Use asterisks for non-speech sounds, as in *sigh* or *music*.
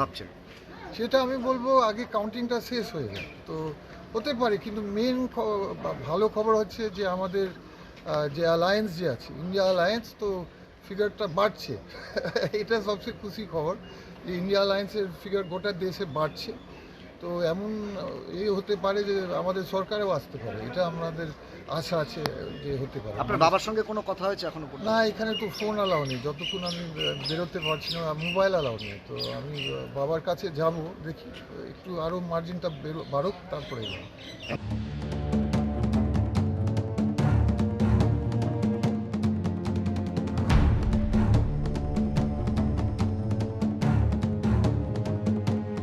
ভাবছেন? সেটা আমি বলব, আগে কাউন্টিংটা শেষ হয়ে যায়। তো হতে পারে, কিন্তু মেন ভালো খবর হচ্ছে যে আমাদের যে অ্যালায়েন্স যে আছে ইন্ডিয়া অ্যালায়েন্স তো ফিগারটা বাড়ছে। *laughs* এটা সবচেয়ে খুশি খবর যে ইন্ডিয়া অ্যালায়েন্সের ফিগার গোটা দেশে বাড়ছে। তো এমন এ হতে পারে যে আমাদের সরকারেও আসতে পারে। এটা আমাদের আশা আছে যে হতে পারে। আপনার বাবার সঙ্গে কোনো কথা হয়েছে এখনও না এখানে তো ফোন অ্যালাউ নেই। যতক্ষণ আমি বেরোতে পারছি না মোবাইল অ্যালাউ নেই। তো আমি বাবার কাছে যাব দেখি। একটু আরও মার্জিনটা বেরো বাড়ুক তারপরে যাব।